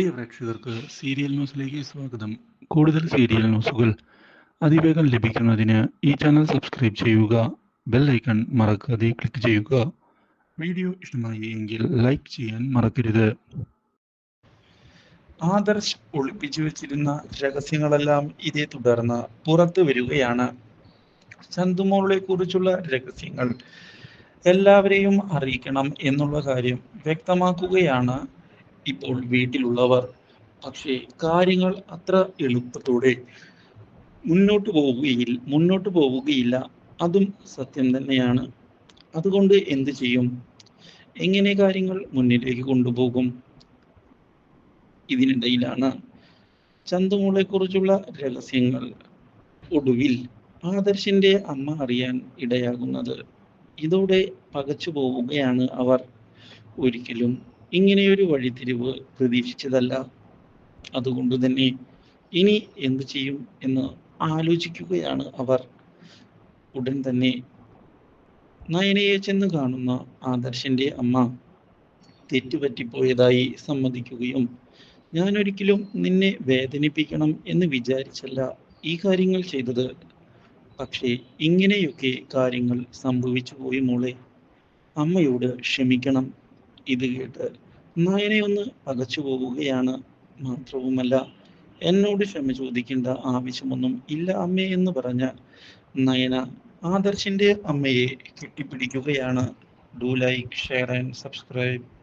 പ്രിയ പ്രേക്ഷകർക്ക് സീരിയൽ ന്യൂസിലേക്ക് സ്വാഗതം. കൂടുതൽ സീരിയൽ ന്യൂസുകൾ അതിവേഗം ലഭിക്കുന്നതിന് ഈ ചാനൽ സബ്സ്ക്രൈബ് ചെയ്യുക ബെൽ ഐക്കൺ മറക്കാതെ ക്ലിക്ക് ചെയ്യുക. വീഡിയോ ഇഷ്ടമായി എങ്കിൽ ലൈക്ക് ചെയ്യാൻ മറക്കരുത്. ആദർശ് ഒളിപ്പിച്ചു വെച്ചിരുന്ന രഹസ്യങ്ങളെല്ലാം ഇതേ തുടർന്ന് പുറത്തു വരികയാണ്. ചന്തുമോളെ കുറിച്ചുള്ള രഹസ്യങ്ങൾ എല്ലാവരെയും അറിയിക്കണം എന്നുള്ള കാര്യം വ്യക്തമാക്കുകയാണ് ഇപ്പോൾ വീട്ടിലുള്ളവർ. പക്ഷേ കാര്യങ്ങൾ അത്ര എളുപ്പത്തോടെ മുന്നോട്ട് പോവുകയിൽ മുന്നോട്ട് പോവുകയില്ല. അതും സത്യം തന്നെയാണ്. അതുകൊണ്ട് എന്ത് ചെയ്യും? എങ്ങനെ കാര്യങ്ങൾ മുന്നിലേക്ക് കൊണ്ടുപോകും? ഇതിനിടയിലാണ് ചന്തുമോളെ കുറിച്ചുള്ള രഹസ്യങ്ങൾ. ഒടുവിൽ ആദർശിന്റെ അമ്മ അറിയാൻ ഇടയാകുന്നത്. ഇതോടെ പകച്ചു പോവുകയാണ് അവർ. ഒരിക്കലും ഇങ്ങനെയൊരു വഴിത്തിരിവ് പ്രതീക്ഷിച്ചതല്ല. അതുകൊണ്ട് തന്നെ ഇനി എന്തു ചെയ്യും എന്ന് ആലോചിക്കുകയാണ് അവർ. ഉടൻ തന്നെ നയനയെ ചെന്ന് കാണുന്ന ആദർശന്റെ അമ്മ തെറ്റുപറ്റിപ്പോയതായി സമ്മതിക്കുകയും ഞാൻ ഒരിക്കലും നിന്നെ വേദനിപ്പിക്കണം എന്ന് വിചാരിച്ചല്ല ഈ കാര്യങ്ങൾ ചെയ്തത്. പക്ഷേ ഇങ്ങനെയൊക്കെ കാര്യങ്ങൾ സംഭവിച്ചു പോയി മോളെ. അമ്മയോട് ക്ഷമിക്കണം. ഇത് കേട്ട് നായനെ ഒന്ന് പകച്ചു പോവുകയാണ് മാത്രവുമല്ല. എന്നോട് ക്ഷമ ചോദിക്കേണ്ട ആവശ്യമൊന്നും ഇല്ല അമ്മേ എന്ന് പറഞ്ഞ നയന ആദർശിന്റെ അമ്മയെ കെട്ടിപ്പിടിക്കുകയാണ്. Do like share and subscribe